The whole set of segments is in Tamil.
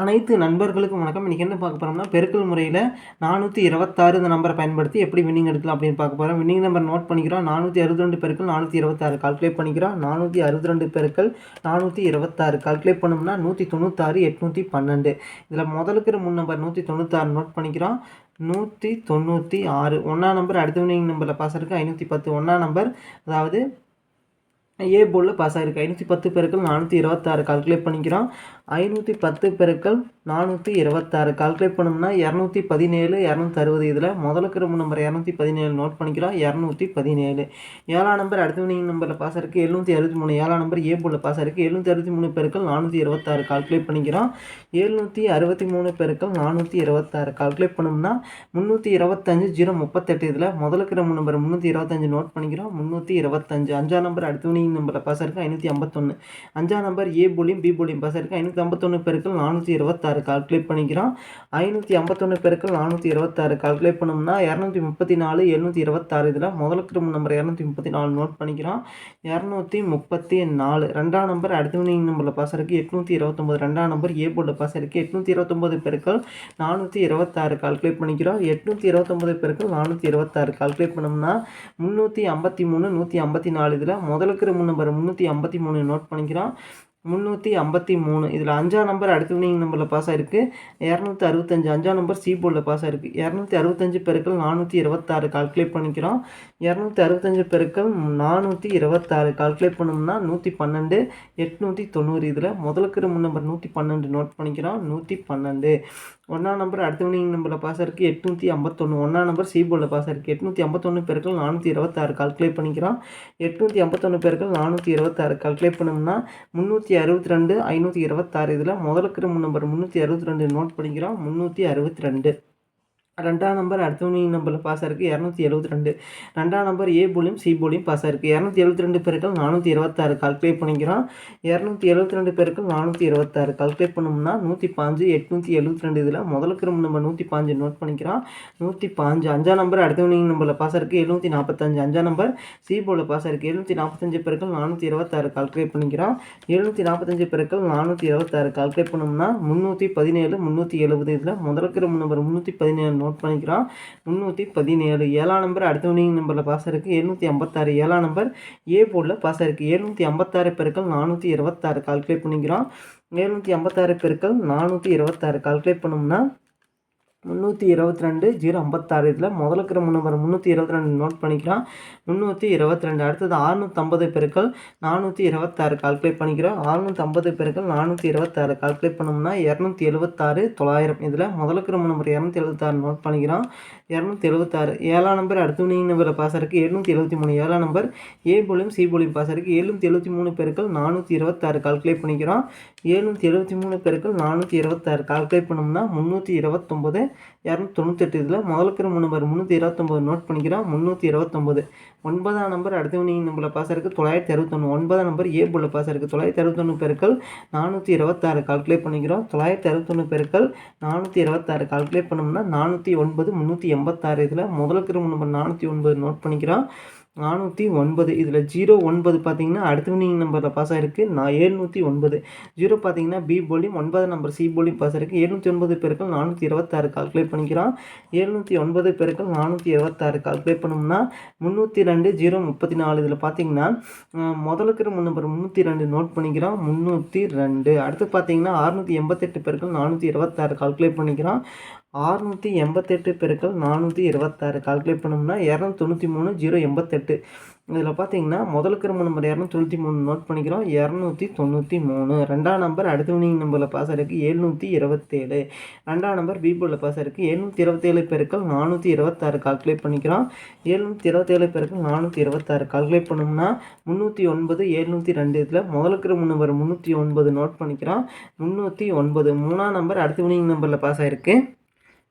அனைத்து நண்பர்களுக்கும் வணக்கம். இன்றைக்கி என்ன பார்க்க போகிறோம்னா பெருக்கல் முறையில் நானூற்றி இருபத்தாறு இந்த நம்பரை பயன்படுத்தி எப்படி வின்னிங் எடுக்கலாம் அப்படின்னு பார்க்க போகிறோம் வின்னிங் நம்பர் நோட் பண்ணிக்கிறோம். நானூற்றி அறுபது ரெண்டு பெருக்கள் நானூற்றி இருபத்தாறு கால்குலேட் பண்ணிக்கிறோம். நானூற்றி அறுபத்தி ரெண்டு பெருக்கள் நானூற்றி இருபத்தாறு கால்குலேட் பண்ணோம்னா நூற்றி தொண்ணூத்தாறு எட்நூற்றி பன்னெண்டு. இதில் முதலுக்கிற முன் நம்பர் நூற்றி தொண்ணூத்தாறு நோட் பண்ணிக்கிறோம். நூற்றி தொண்ணூற்றி ஆறு. ஒன்றா நம்பர் அடுத்த வின்னிங் நம்பரில் பாஸ் இருக்குது ஐநூற்றி பத்து. ஒன்றா நம்பர் அதாவது ஏ போலில் பாஸ் ஆகிருக்கு ஐநூற்றி பத்து பேருக்கள் நானூற்றி இருபத்தாறு கால்குலேட் பண்ணிக்கிறோம். ஐநூற்றி பத்து பெருக்கள் நானூற்றி இருபத்தாறு. கால்குலேட் பண்ணோம்னா இரநூத்தி பதினேழு இரநூத்தி அறுபது. இதில் முதலுக்கு கிரும்பு நம்பர் இரநூத்தி பதினேழு நோட் பண்ணிக்கிறோம் இரநூத்தி பதினேழு. ஏழாம் நம்பர் அடுத்த வினிங் நம்பரில் பாஸ் இருக்குது எழுநூற்றி அறுபத்தி மூணு. ஏழாம் நம்பர் ஏ பாஸ் இருக்குது எழுநூற்றி அறுபத்தி மூணு பெருக்கள் நானூற்றி இருபத்தாறு. கால்குலேட் பண்ணிக்கிறோம். எழுநூற்றி அறுபத்தி மூணு பெருக்கள் நானூற்றி இருபத்தாறு. கால்குலேட் பண்ணோம்னா முந்நூற்றி இருபத்தஞ்சு ஜீரோ முப்பத்தெட்டு. இதில் முதலுக்கு கிரும்பு நம்பர் முந்நூற்றி இருபத்தஞ்சு நோட் பண்ணிக்கிறோம். முந்நூற்றி இருபத்தஞ்சு. அஞ்சாம் நம்பர் அடுத்த வினிங் நம்பரில் பாஸ் இருக்குது ஐநூற்றி ஐம்பத்தொன்று அஞ்சாம் நம்பர் ஏ போலியும் பி போலியும் பாஸ் இருக்குது ஐநூற்றி ஐம்பத்தொன்று பெருக்கள் நானூற்றி இருபத்தாறு கால்குலேட் பண்ணிக்கிறோம். ஐநூற்றி ஐம்பத்தொன்று பெருக்கள் நானூற்றி இருபத்தாறு கால்குலேட் பண்ணோம்னா இரநூத்தி முப்பத்தி நாலு எழுநூற்றி இருபத்தாறு இதில் முதல் கிரும நம்பர் இரநூத்தி முப்பத்தி நாலு நோட் பண்ணிக்கிறோம். இரநூத்தி முப்பத்தி நாலு. ரெண்டாம் நம்பர் அடுத்த நம்பரில் பாஸ் இருக்குது எட்நூற்றி இருபத்தொம்பது ரெண்டாம் நம்பர் ஏ போர்டில் பாஸ் இருக்குது எட்நூற்றி இருபத்தொம்பது பெருக்கள் நானூற்றி இருபத்தாறு கால்குலேட் பண்ணிக்கிறோம். எட்நூற்றி இருபத்தொம்பது பேருக்கள் நானூற்றி இருபத்தாறு கால்குலேட் பண்ணோம்னா முந்நூற்றி ஐம்பத்தி மூணு நூற்றி ஐம்பத்தி நாலு இதில் முதலுக்கு நம்பர் முந்நூற்றி ஐம்பத்தி மூணு நோட் பண்ணிக்கிறோம். முந்நூற்றி ஐம்பத்தி மூணு. இதில் அஞ்சாம் நம்பர் அடுத்த வினிங் நம்பரில் பாஸ் ஆகிருக்கு இரநூத்தி அறுபத்தஞ்சு அஞ்சாம் நம்பர் சி போர்டில் பாஸ் ஆகிருக்கு இரநூத்தி அறுபத்தஞ்சு பெருக்கள் நானூற்றி இருபத்தாறு கால்குலேட் பண்ணிக்கிறோம். இரநூத்தி அறுபத்தஞ்சு பெருக்கள் நானூற்றி இருபத்தாறு கால்குலேட் பண்ணோம்னா நூற்றி பன்னெண்டு எட்நூற்றி தொண்ணூறு. இதில் முதலுக்கு முன் நம்பர் நூற்றி பன்னெண்டு நோட் பண்ணிக்கிறோம். நூற்றி பன்னெண்டு. ஒன்றாம் நம்பர் அடுத்த வினிங் நம்பரில் பாஸ் இருக்குது எட்நூற்றி ஐம்பத்தொன்று ஒன்றாம் நம்பர் சி போர்டில் பாஸ் இருக்குது எட்நூற்றி ஐம்பத்தொன்று பெருக்கள் நானூற்றி இருபத்தாறு கால்குலேட் பண்ணிக்கிறோம். எட்நூற்றி ஐம்பத்தொன்று பெருக்கள் நானூற்றி இருபத்தாறு கால்குலேட் பண்ணோம்னா முந்நூற்றி அறுபத்தி ரெண்டு ஐநூற்றி இருபத்தாறு இதில் முதலுக்கிற நம்பர் முந்நூற்றி அறுபத்தி ரெண்டு நோட் பண்ணிக்கிறோம். முந்நூற்றி அறுபத்தி ரெண்டு ரெண்டாம் நம்பர் அடுத்த நம்பரில் பாஸ் இருக்குது இரநூத்தி எழுபத்தி ரெண்டு. ரெண்டாம் நம்பர் ஏ போலியும் சி போலியும் பாஸ் இருக்குது இரநூத்தி எழுபத்தி ரெண்டு பேருக்கள் நானூற்றி இருபத்தாறு கால்குலேட் பண்ணிக்கிறோம். இரநூத்தி எழுபத்தி ரெண்டு பேருக்கள் நானூற்றி இருபத்தாறு கால்குலேட் பண்ணோம்னா நூற்றி பாஞ்சு எட்நூற்றி எழுபத்தி ரெண்டு இதில் முதலுக்கு நம்பர் நூற்றி பாஞ்சு நோட் பண்ணிக்கிறோம். நூற்றி பாஞ்சு அஞ்சாம் நம்பர் அடுத்த நம்பரில் பாஸ் இருக்குது எழுநூற்றி நாற்பத்தஞ்சு அஞ்சாம் நம்பர் சி போலில் பாஸ் இருக்குது எழுநூற்றி நாற்பத்தஞ்சு பேருக்கள் நானூற்றி இருபத்தாறு கால்குலேட் பண்ணிக்கிறோம். எழுநூற்றி நாற்பத்தஞ்சு பேருக்கள் நானூற்றி இருபத்தாறு கால்குலேட் பண்ணோம்னா முந்நூற்றி பதினேழு முந்நூற்றி எழுபது இதில் முதலுக்கு நம்பர் முந்நூற்றி பதினேழு நோட் பண்ணிக்கிறோம். முந்நூற்றி பதினேழு. ஏழாம் நம்பர் அடுத்த வினிங் நம்பரில் பாஸ் இருக்குது எழுநூற்றி ஐம்பத்தாறு. ஏழாம் நம்பர் ஏ போர்டில் பாஸ் இருக்குது எழுநூற்றி ஐம்பத்தாறு பெருக்கள் நானூற்றி இருபத்தாறு. கால்குலேட் பண்ணிக்கிறோம். எழுநூற்றி ஐம்பத்தாறு பெருக்கள் நானூற்றி இருபத்தாறு. கால்குலேட் பண்ணோம்னா முந்நூற்றி இருபத்தி ரெண்டு ஜீரோ ஐம்பத்தாறு இதில் முதல்ல இருக்கிற நம்பர் முந்நூற்றி இருபத்தி ரெண்டு நோட் பண்ணிக்கிறோம். முந்நூற்றி இருபத்தி ரெண்டு அடுத்தது அறுநூற்றம்பது பெருக்கள் நானூற்றி இருபத்தாறு கால்குலேட் பண்ணிக்கிறோம். அறுநூற்றம்பது பெருக்கள் நானூற்றி இருபத்தாறு கால்குலேட் பண்ணோம்னா இரநூத்தி எழுபத்தாறு தொள்ளாயிரம். இதில் முதல்ல இருக்கிற நம்பர் இரநூத்தி எழுபத்தாறு நோட் பண்ணிக்கிறோம். இரநூத்தி எழுபத்தாறு ஏழாம் நம்பர் அடுத்த வினிங் நம்பரில் பாஸ் இருக்குது எழுநூற்றி எழுபத்தி மூணு ஏழாம் நம்பர் ஏ போலியும் சி போலியும் பாஸ் இருக்குது எழுநூற்றி எழுபத்தி மூணு பெருக்கள் நானூற்றி இருபத்தாறு கால்குலேட் பண்ணிக்கிறோம். எழுநூற்றி எழுபத்தி மூணு பெருக்கள் நானூற்றி இருபத்தாறு கால்குலேட் பண்ணோம்னா முந்நூற்றி இருபத்தொம்போது இரநூத்தி தொண்ணூத்தெட்டு இதில் முதலுக்கு மூணு நம்பர் முந்நூற்றி இருபத்தொம்போது நோட் பண்ணிக்கிறோம். முந்நூற்றி இருபத்தொம்போது. ஒன்பதாம் நம்பர் அடுத்த வினிங் நம்பரில் பாஸ் இருக்குது தொள்ளாயிரத்தி அறுபத்தொன்று ஒன்பதாம் நம்பர் ஏ புள்ள பாஸ் இருக்குது தொள்ளாயிரத்தி அறுபத்தொன்று பெருக்கள் நானூற்றி இருபத்தாறு கால்குலேட் பண்ணிக்கிறோம். தொள்ளாயிரத்தி அறுபத்தொன்று பெருக்கள் நானூற்றி இருபத்தாறு கால்குலேட் பண்ணோம்னா நானூற்றி ஒன்பது முந்நூற்றி எண்பத்தாறு இதில் முதலுக்கு நம்பர் நானூற்றி ஒன்பது நோட் பண்ணிக்கிறோம். நானூற்றி ஒன்பது. இதில் ஜீரோ ஒன்பது பார்த்தீங்கன்னா அடுத்த வினிங் நம்பரில் பாஸ் ஆகிருக்கு நான் ஏழ்நூற்றி ஒன்பது. ஜீரோ பார்த்தீங்கன்னா பி போலியும் ஒன்பது நம்பர் சி போலியும் பாஸ் ஆகிருக்கு ஏழ்நூற்றி ஒன்பது பேருக்கள் நானூற்றி இருபத்தாறு கால்குலேட் பண்ணிக்கிறோம். ஏழ்நூற்றி ஒன்பது பேருக்கள் நானூற்றி இருபத்தாறு கால்குலேட் பண்ணோம்னா முந்நூற்றி ரெண்டு ஜீரோ முப்பத்தி நாலு. இதில் பார்த்தீங்கன்னா முதலுக்கு நம்பர் முந்நூற்றி ரெண்டு நோட் பண்ணிக்கிறோம். முந்நூற்றி ரெண்டு. அடுத்து பார்த்தீங்கன்னா அறுநூற்றி எண்பத்தெட்டு பேருக்கள் நானூற்றி இருபத்தாறு கால்குலேட் பண்ணிக்கிறோம். ஆறுநூற்றி எண்பத்தெட்டு பெருக்கள் நானூற்றி இருபத்தாறு. கால்குலேட் பண்ணோம்னா இரநூத்தி தொண்ணூற்றி மூணு ஜீரோ எண்பத்தெட்டு. இதில் பார்த்தீங்கன்னா முதல் ரொம்ப நம்பர் இரநூத்தி தொண்ணூற்றி மூணு நோட் பண்ணிக்கிறோம். இரநூத்தி தொண்ணூற்றி மூணு. ரெண்டாம் நம்பர் அடுத்த வினிங் நம்பரில் பாஸ் இருக்குது எழுநூற்றி இருபத்தேழு. ரெண்டாம் நம்பர் பீபோவில் பாஸ் இருக்குது எழுநூற்றி இருபத்தேழு பெருக்கள் நானூற்றி இருபத்தாறு. கால்குலேட் பண்ணிக்கிறோம். எழுநூற்றி இருபத்தேழு பெருக்கள் நானூற்றி இருபத்தாறு. கால்குலேட் பண்ணோம்னா முந்நூற்றி ஒன்பது எழுநூற்றி ரெண்டு. இதில் முதல் மூணு நம்பர் முந்நூற்றி ஒன்பது நோட் பண்ணிக்கிறோம். முந்நூற்றி ஒன்பது. மூணாம் நம்பர் அடுத்த வினிங் நம்பரில் பாஸ் ஆகிருக்கு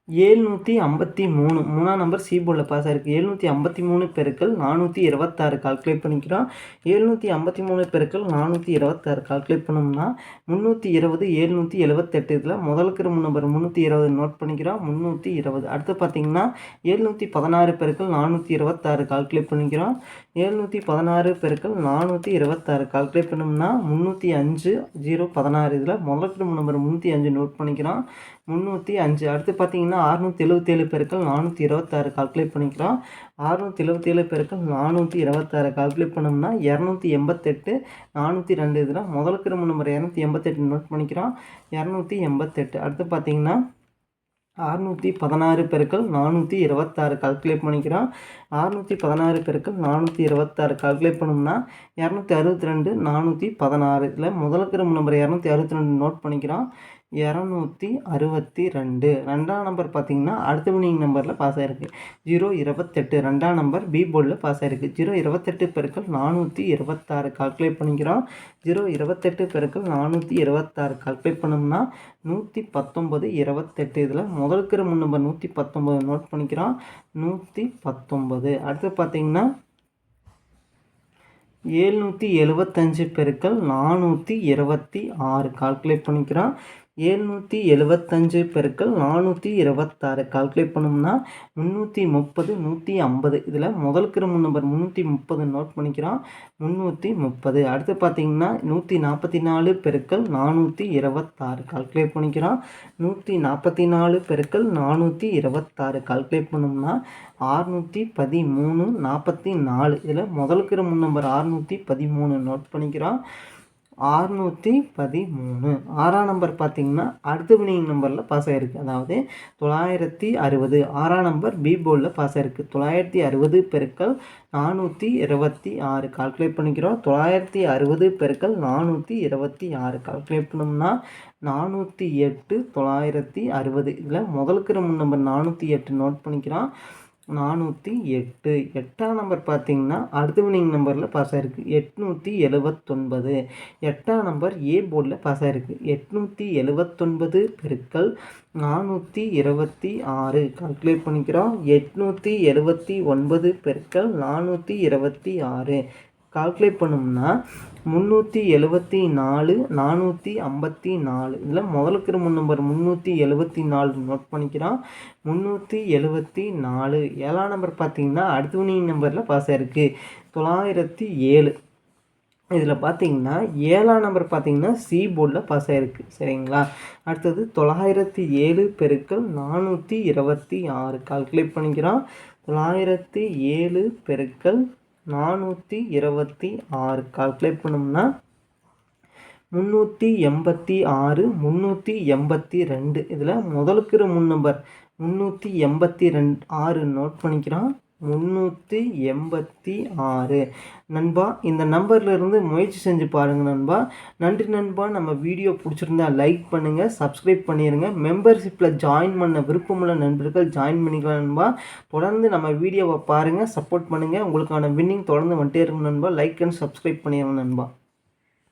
ஏழ்நூற்றி ஐம்பத்தி மூணு. மூணாம் நம்பர் சி போர்டில் பாஸ் ஆகிருக்கு ஏழ்நூற்றி ஐம்பத்தி மூணு பெருக்கள் நானூற்றி இருபத்தாறு கால்குலேட் பண்ணிக்கிறோம். ஏழ்நூற்றி ஐம்பத்தி மூணு பெருக்கள் நானூற்றி இருபத்தாறு கால்குலேட் பண்ணோம்னா முந்நூற்றி இருபது எழுநூற்றி எழுபத்தெட்டு இதில் முதலுக்கு ரொம்ப நம்பர் முந்நூற்றி இருபது நோட் பண்ணிக்கிறோம். முந்நூற்றி இருபது. அடுத்து பார்த்தீங்கன்னா எழுநூற்றி பதினாறு பெருக்கள் நானூற்றி இருபத்தாறு கால்குலேட் பண்ணிக்கிறோம். ஏழ்நூற்றி பதினாறு பெருக்கள் நானூற்றி இருபத்தாறு கால்குலேட் பண்ணோம்னா முந்நூற்றி அஞ்சு ஜீரோ பதினாறு இதில் முதல் நம்பர் முந்நூற்றி அஞ்சு நோட் பண்ணிக்கிறோம். முந்நூற்றி அஞ்சு. அடுத்து பார்த்தீங்கன்னா அறுநூற்றி எழுபத்தேழு பெருக்கள் நானூற்றி இருபத்தாறு கால்குலேட் பண்ணிக்கிறோம். அறுநூற்றி எழுபத்தேழு பெருக்கள் நானூற்றி இருபத்தாறு கால்குலேட் பண்ணோம்னா இரநூத்தி எண்பத்தெட்டு நானூற்றி ரெண்டு இதில் முதல் கிரம நம்பர் இரநூத்தி எண்பத்தெட்டு நோட் பண்ணிக்கிறோம். இரநூத்தி எண்பத்தெட்டு. அடுத்து பார்த்தீங்கன்னா அறுநூற்றி பதினாறு பெருக்கள் நானூற்றி இருபத்தாறு கால்குலேட் பண்ணிக்கிறோம். அறுநூற்றி பதினாறு பெருக்கள் நானூற்றி இருபத்தாறு கால்குலேட் பண்ணோம்னா இரநூத்தி அறுபத்தி ரெண்டு நானூற்றி பதினாறு. இதில் முதல் நம்பர் இரநூத்தி அறுபத்தி ரெண்டு நோட் பண்ணிக்கிறோம். இரநூத்தி அறுபத்தி ரெண்டு. ரெண்டாம் நம்பர் பார்த்தீங்கன்னா அடுத்த வினிங் நம்பரில் பாஸ் ஆகிருக்கு ஜீரோ இருபத்தெட்டு. ரெண்டாம் நம்பர் பி போர்டில் பாஸ் ஆகிருக்கு ஜீரோ இருபத்தெட்டு பெருக்கள் நானூற்றி இருபத்தாறு. கால்குலேட் பண்ணிக்கிறோம். ஜீரோ இருபத்தெட்டு பெருக்கள் நானூற்றி இருபத்தாறு. கால்குலேட் பண்ணோம்னா நூற்றி பத்தொம்பது இருபத்தெட்டு. இதில் முதலுக்கிற முன் நம்பர் நூற்றி பத்தொம்பது நோட் பண்ணிக்கிறோம். நூற்றி பத்தொம்பது அடுத்து பார்த்தீங்கன்னா ஏழ்நூற்றி எழுபத்தஞ்சு பெருக்கள் நானூற்றி இருபத்தி ஆறு. கால்குலேட் பண்ணிக்கிறோம். ஏழ்நூற்றி எழுபத்தஞ்சு பெருக்கள் நானூற்றி இருபத்தாறு. கால்குலேட் பண்ணோம்னா முந்நூற்றி முப்பது நூற்றி ஐம்பது. இதில் முதல் கிரும நம்பர் முந்நூற்றி முப்பது நோட் பண்ணிக்கிறோம். முந்நூற்றி முப்பது. அடுத்து பார்த்தீங்கன்னா நூற்றி நாற்பத்தி நாலு பெருக்கள் நானூற்றி இருபத்தாறு. கால்குலேட் பண்ணிக்கிறோம். நூற்றி நாற்பத்தி நாலு பெருக்கள் நானூற்றி இருபத்தாறு. கால்குலேட் பண்ணோம்னா ஆறுநூற்றி பதிமூணு நாற்பத்தி நாலு. இதில் முதல் கிரும நம்பர் ஆறுநூற்றி பதிமூணு நோட் பண்ணிக்கிறோம். அறுநூற்றி பதிமூணு. ஆறாம் நம்பர் பார்த்திங்கன்னா அடுத்த வினிங் நம்பரில் பாஸ் ஆகிருக்கு அதாவது தொள்ளாயிரத்தி அறுபது. ஆறாம் நம்பர் பி போர்டில் பாஸ் ஆகிருக்கு தொள்ளாயிரத்தி அறுபது பெருக்கள் நானூற்றி இருபத்தி ஆறு. கால்குலேட் பண்ணிக்கிறோம். தொள்ளாயிரத்தி அறுபது பெருக்கள் நானூற்றி இருபத்தி ஆறு. கால்குலேட் பண்ணோம்னா நானூற்றி எட்டு தொள்ளாயிரத்தி அறுபது. இதில் முதலுக்கு நம்பர் நானூற்றி எட்டு நோட் பண்ணிக்கிறோம். நானூற்றி எட்டு. எட்டாம் நம்பர் பார்த்தீங்கன்னா அடுத்த வினிங் நம்பரில் பாஸ் ஆகிருக்கு எட்நூற்றி எழுபத்தொன்பது எட்டாம் நம்பர் ஏ போர்டில் பாஸ் ஆகிருக்கு எட்நூற்றி எழுபத்தொன்பது பெருக்கள் நானூற்றி இருபத்தி ஆறு. கால்குலேட் பண்ணிக்கிறோம். எட்நூற்றி எழுபத்தி ஒன்பது பெருக்கள் நானூற்றி இருபத்தி ஆறு. கால்குலேட் பண்ணோம்னா முந்நூற்றி எழுபத்தி நாலு நானூற்றி ஐம்பத்தி நாலு. இதில் முதலுக்கு முன் நம்பர் முந்நூற்றி எழுபத்தி நாலு நோட் பண்ணிக்கிறான். முந்நூற்றி எழுபத்தி நாலு. ஏழாம் நம்பர் பார்த்தீங்கன்னா அடுத்த நம்பரில் பாஸ் ஆயிருக்கு. தொள்ளாயிரத்தி ஏழு. இதில் பார்த்தீங்கன்னா ஏழாம் நம்பர் பார்த்தீங்கன்னா சி போர்டில் பாஸ் ஆகிருக்கு சரிங்களா? அடுத்தது தொள்ளாயிரத்தி ஏழு பெருக்கள் நானூற்றி இருபத்தி ஆறு. கால்குலேட் பண்ணிக்கிறோம் தொள்ளாயிரத்தி ஏழு பெருக்கள் நானூற்றி இருபத்தி ஆறு கால்குலேட் பண்ணோம்னா முந்நூற்றி எண்பத்தி ஆறு முந்நூற்றி எண்பத்தி ரெண்டு. இதில் முதலுக்கு முன் நம்பர் முந்நூற்றி எண்பத்தி ரெண்டு ஆறு நோட் பண்ணிக்கிறோம். முந்நூற்றி எண்பத்தி ஆறு. நண்பா இந்த நம்பர்லேருந்து முயற்சி செஞ்சு பாருங்கள் நண்பா. நன்றி நண்பா. நம்ம வீடியோ பிடிச்சிருந்தா லைக் பண்ணுங்கள் சப்ஸ்கிரைப் பண்ணிடுங்க மெம்பர்ஷிப்பில் ஜாயின் பண்ண விருப்பமுள்ள நண்பர்கள் ஜாயின் பண்ணிக்கலாம் நண்பா. தொடர்ந்து நம்ம வீடியோவை பாருங்கள் சப்போர்ட் பண்ணுங்கள் உங்களுக்கான வின்னிங் தொடர்ந்து வந்துட்டே இருக்கும் நண்பா. லைக் அண்ட் சப்ஸ்கிரைப் பண்ணிடுங்க நண்பா.